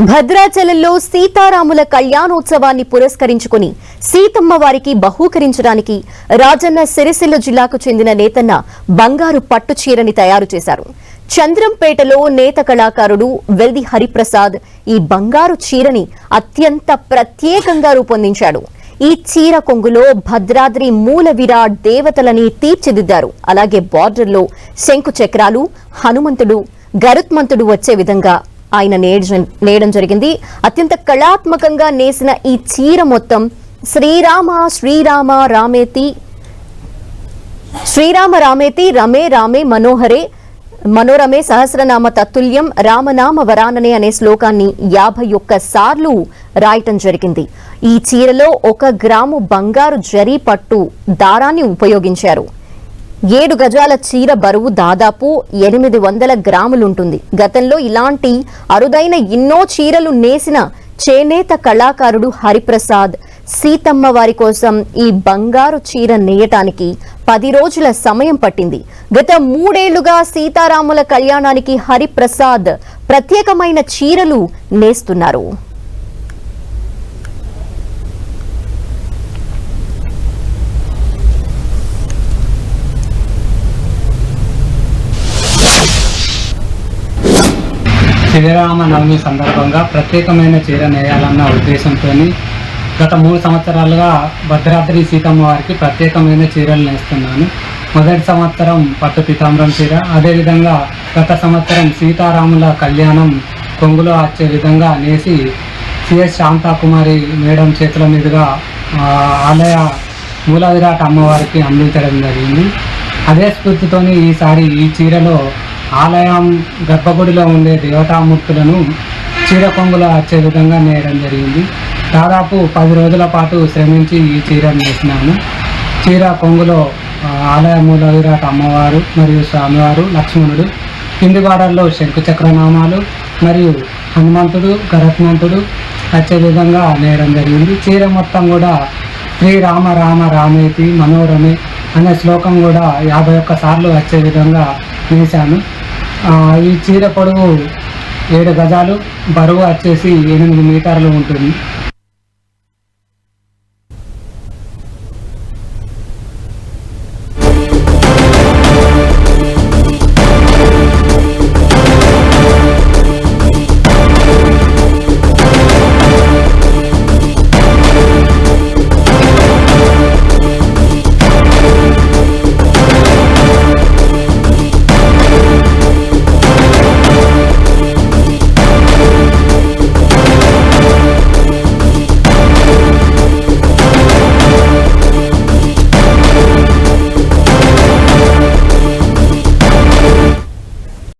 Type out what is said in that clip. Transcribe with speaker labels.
Speaker 1: భద్రాచలంలో సీతారాముల కళ్యాణోత్సవాన్ని పురస్కరించుకుని సీతమ్మ వారికి బహూకరించడానికి రాజన్న సిరిసిల్ల జిల్లాకు చెందిన నేతన్న బంగారు పట్టు చీరని తయారు చేశారు. చంద్రంపేటలో నేత కళాకారుడు వెల్ది హరిప్రసాద్ ఈ బంగారు చీరని అత్యంత ప్రత్యేకంగా రూపొందించాడు. ఈ చీర కొంగులో భద్రాద్రి మూల విరాట్ దేవతలని తీర్చిదిద్దారు. అలాగే బార్డర్లో శంకు చక్రాలు హనుమంతుడు గరుత్మంతుడు వచ్చే విధంగా ఆయన నేయడం- జరిగింది. అత్యంత కళాత్మకంగా నేసిన ఈ చీర మొత్తం శ్రీరామ శ్రీరామ రామేతి శ్రీరామ రామేతి రమే రామే మనోహరే మనోరమే సహస్రనామ తత్తుల్యం రామనామ వరాననే అనే శ్లోకాన్ని యాభై ఒక్క సార్లు రాయటం జరిగింది. ఈ చీరలో ఒక గ్రాము బంగారు జరీ పట్టు దారాన్ని ఉపయోగించారు. ఏడు గజాల చీర బరువు దాదాపు ఎనిమిది వందల గ్రాములుంటుంది. గతంలో ఇలాంటి అరుదైన ఎన్నో చీరలు నేసిన చేనేత కళాకారుడు హరిప్రసాద్ సీతమ్మ వారి కోసం ఈ బంగారు చీర నేయటానికి పది రోజుల సమయం పట్టింది. గత మూడేళ్ళుగా సీతారాముల కళ్యాణానికి హరిప్రసాద్ ప్రత్యేకమైన చీరలు నేస్తున్నారు.
Speaker 2: శ్రీరామ నవమి సందర్భంగా ప్రత్యేకమైన చీర నేయాలన్న ఉద్దేశంతో గత మూడు సంవత్సరాలుగా భద్రాద్రి సీతమ్మ వారికి ప్రత్యేకమైన చీరలు నేస్తున్నాను. మొదటి సంవత్సరం పట్టు పీతాంబరం చీర అదేవిధంగా గత సంవత్సరం సీతారాముల కళ్యాణం కొంగులో ఆర్చే విధంగా నేసి సిఎస్ శాంతాకుమారి మేడం చేతుల మీదుగా ఆలయ మూల విరాట్ అమ్మవారికి అందించడం జరిగింది. అదే స్ఫూర్తితోని ఈసారి ఈ చీరలో ఆలయం గర్భగుడిలో ఉండే దేవతామూర్తులను చీర కొంగులో వచ్చే విధంగా నేయడం జరిగింది. దాదాపు పది రోజుల పాటు శ్రమించి ఈ చీరను నేసినాను. చీర కొంగులో ఆలయ మూల విరాట్ అమ్మవారు మరియు స్వామివారు లక్ష్మణుడు కింది వాడల్లో శంకుచక్రనామాలు మరియు హనుమంతుడు గరత్నంతుడు వచ్చే విధంగా నేయడం జరిగింది. చీర మొత్తం కూడా శ్రీరామ రామ రామేతి మనోరమే అనే శ్లోకం కూడా యాభై ఒక్క సార్లు వచ్చే విధంగా నేశాను. ఈ చీర పొడవు ఏడు గజాలు బరువు వచ్చేసి ఎనిమిది మీటర్లు ఉంటుంది.